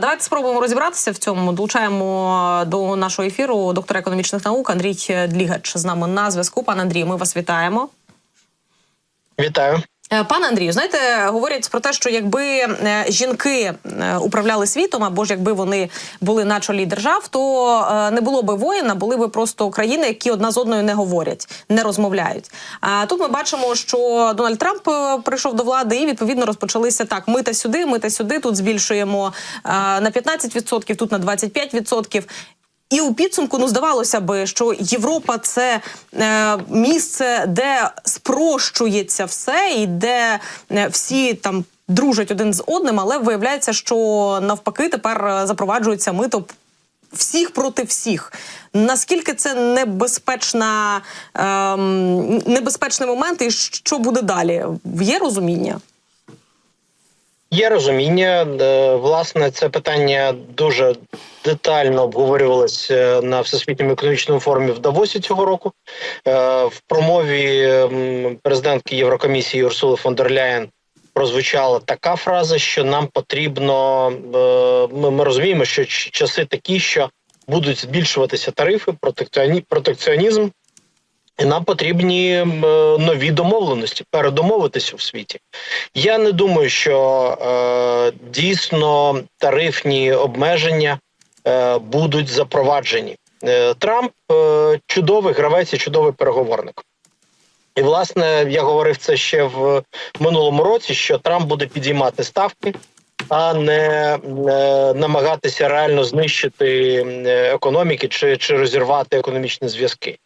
Давайте спробуємо розібратися в цьому. Долучаємо до нашого ефіру доктора економічних наук Андрій Длігач з нами на зв'язку. Пан Андрій, ми вас вітаємо. Вітаю. Е, Пане Андрію, знаєте, говорять про те, що якби е, жінки е, управляли світом, або ж якби вони були на чолі держав, то не було би воїн, а були би просто країни, які одна з одною не говорять, не розмовляють. А тут ми бачимо, що Дональд Трамп прийшов до влади, і відповідно розпочалися так: ми та сюди, ми та сюди. Тут збільшуємо на 15%, тут на 25%. І у підсумку ну здавалося би, що Європа це е, місце, де спрощується все, і де е, всі там дружать один з одним, але виявляється, що навпаки тепер е, запроваджується мито всіх проти всіх. Наскільки це небезпечна, ем, небезпечний момент, і що буде далі? Є розуміння? Є розуміння. Е, Власне, це питання дуже детально обговорювалось е, на всесвітньому економічному форумі в Давосі цього року. Е, В промові президентки Єврокомісії Урсули фон дер Ляєн прозвучала така фраза, що нам потрібно. Ми, розуміємо, що часи такі, що будуть збільшуватися тарифи, протекціоні- протекціонізм. І нам потрібні е, нові домовленості, передомовитися в світі. Я не думаю, що е, дійсно тарифні обмеження е, будуть запроваджені. Е, Трамп е, чудовий гравець і чудовий переговорник. І, власне, я говорив це ще в минулому році, що Трамп буде підіймати ставки, а не е, намагатися реально знищити е, економіки чи, чи розірвати економічні зв'язки.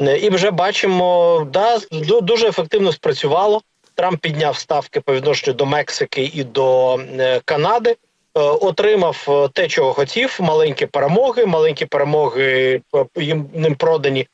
Е, І вже бачимо, да, дуже ефективно спрацювало. Трамп підняв ставки по відношенню до Мексики і до Канади. Отримав те, чого хотів: маленькі перемоги. Маленькі перемоги їм ним продані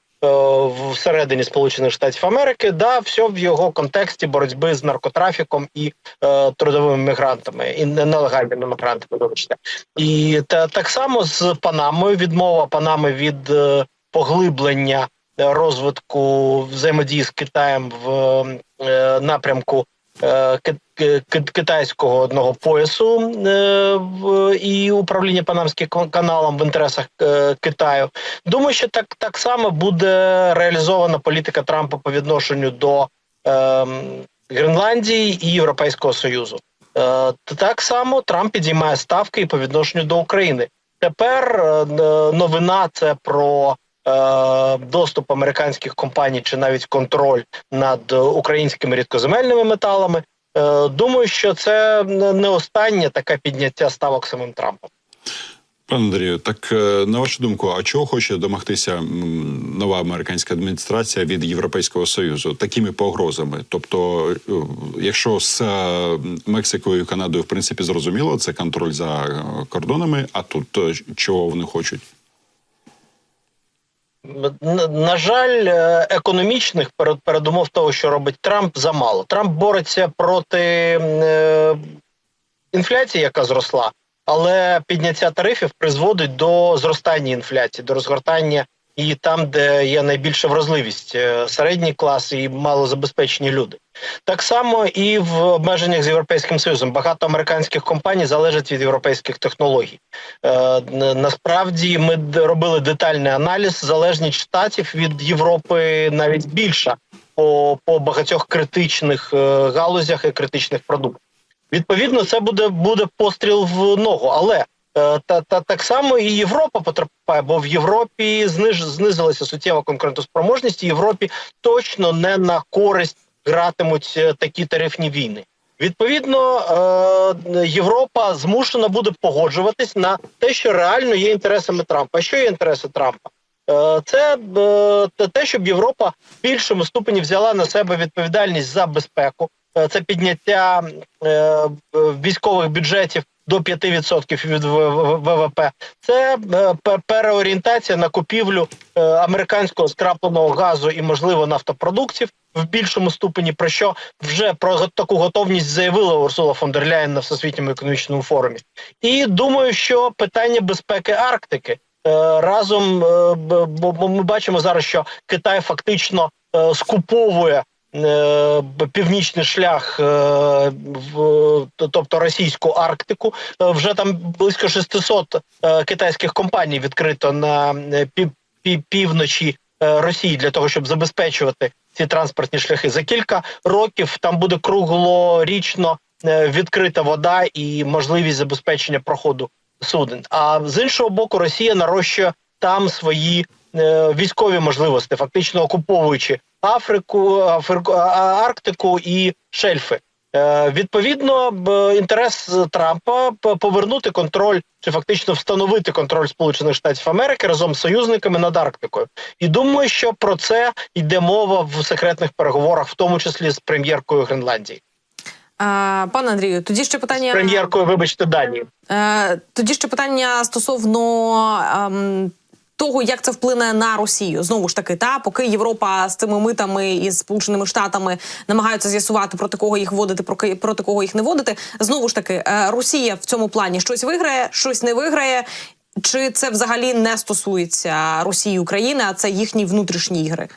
всередині Сполучених Штатів Америки. Да, все в його контексті боротьби з наркотрафіком і е, трудовими мігрантами, і нелегальними мігрантами. Вибачте, і та так само з Панамою. Відмова Панами від е, поглиблення е, розвитку взаємодії з Китаєм в е, напрямку е, китайського одного поясу е, і управління Панамським каналом в інтересах е, Китаю. Думаю, що так, так само буде реалізована політика Трампа по відношенню до е, Гренландії і Європейського Союзу. Е, так само Трамп підіймає ставки і по відношенню до України. Тепер е, е, новина це про е, доступ американських компаній чи навіть контроль над е, українськими рідкоземельними металами. Е, Думаю, що це не останнє таке підняття ставок самим Трампом. Пане Андрію, так е, на вашу думку, а чого хоче домогтися нова американська адміністрація від Європейського союзу такими погрозами? Тобто, е, якщо з е, Мексикою і Канадою в принципі зрозуміло, це контроль за е, кордонами, а тут е, чого вони хочуть? На, жаль, е, економічних перед- передумов того, що робить Трамп, замало. Трамп бореться проти е, інфляції, яка зросла, але підняття тарифів призводить до зростання інфляції, до розгортання і там, де є найбільша вразливість е, середній клас і малозабезпечені люди. Так само і в обмеженнях з європейським союзом багато американських компаній залежать від європейських технологій. Е, насправді ми робили детальний аналіз. Залежність штатів від Європи навіть більша по, по багатьох критичних е, галузях і критичних продуктах. Відповідно, це буде буде постріл в ногу, але та, та так само і Європа потерпає, бо в Європі зниж, знизилася суттєва конкурентоспроможність. і Європі точно не на користь гратимуть е, такі тарифні війни. Відповідно, е, Європа змушена буде погоджуватись на те, що реально є інтересами Трампа. Що є інтереси Трампа? Е, Це е, те- щоб Європа в більшому ступені взяла на себе відповідальність за безпеку. Е, Це підняття е, військових бюджетів до 5% від ВВП. Це е, переорієнтація на купівлю е, американського скрапленого газу і, можливо, нафтопродуктів в більшому ступені. Про що вже про таку готовність заявила Урсула фон дер Ляєн на всесвітньому економічному форумі. І думаю, що питання безпеки Арктики е, разом, бо ми бачимо зараз, що Китай фактично скуповує північний шлях, е, тобто російську Арктику. Е, Вже там близько 600 е, китайських компаній відкрито на е, пів, пів, півночі е, Росії для того, щоб забезпечувати ці транспортні шляхи. За кілька років там буде круглорічно е, відкрита вода і можливість забезпечення проходу суден. А з іншого боку, Росія нарощує там свої е, військові можливості, фактично окуповуючи Африку, Африку, а- а- Арктику і шельфи. Е, Відповідно, інтерес Трампа повернути контроль чи фактично встановити контроль Сполучених Штатів Америки разом з союзниками над Арктикою. І думаю, що про це йде мова в секретних переговорах, в тому числі з прем'єркою Гренландії, Е, Пане Андрію, тоді ще питання з прем'єркою, вибачте, Данії. Е, Тоді ще питання стосовно ем, того, як це вплине на Росію. Знову ж таки, та поки Європа з цими митами і Сполученими Штатами намагаються з'ясувати проти кого їх вводити, проти кого їх не вводити. Знову ж таки, е, Росія в цьому плані щось виграє, щось не виграє. Чи це взагалі не стосується Росії України, а це їхні внутрішні ігри?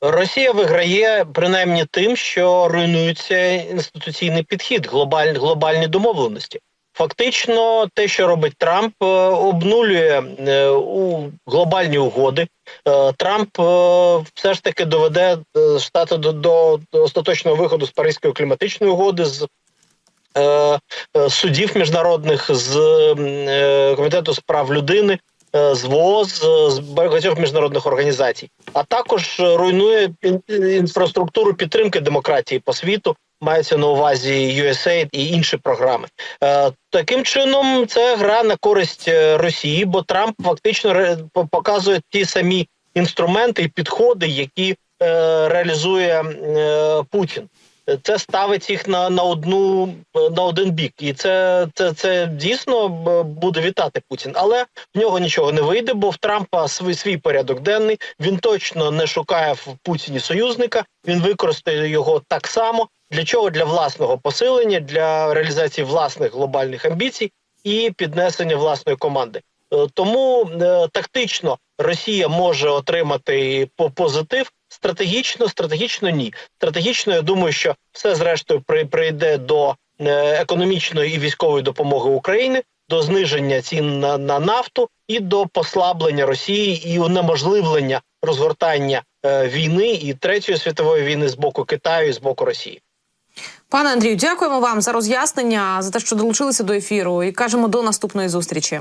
Росія виграє принаймні тим, що руйнується інституційний підхід, глобаль, глобальні домовленості. Фактично, те, що робить Трамп, е, обнулює е, у глобальні угоди. Е, Трамп все ж таки доведе штати до, до, остаточного виходу з Паризької кліматичної угоди, з судів міжнародних, з комітету з прав людини, з ВООЗ, е, з багатьох міжнародних організацій, а також руйнує інфраструктуру підтримки демократії по світу. Мається на увазі USAID і інші програми. Е, таким чином, це гра на користь е, Росії, бо Трамп фактично показує ті самі інструменти і підходи, які е, реалізує Путін це ставить їх на, на одну на один бік, і це, це, це дійсно буде вітати Путін. Але в нього нічого не вийде, бо в Трампа свій свій порядок денний. Він точно не шукає в Путіні союзника. Він використає його так само для чого? Для власного посилення, для реалізації власних глобальних амбіцій і піднесення власної команди. Е, Тому е, тактично Росія може отримати по- позитив. Стратегічно, стратегічно ні. Стратегічно, я думаю, що все зрештою при- прийде до е, економічної і військової допомоги України, до зниження цін на, на нафту і до послаблення Росії і унеможливлення розгортання е, війни і третьої світової війни з боку Китаю і з боку Росії. Пане Андрію, дякуємо вам за роз'яснення, за те, що долучилися до ефіру, і кажемо до наступної зустрічі.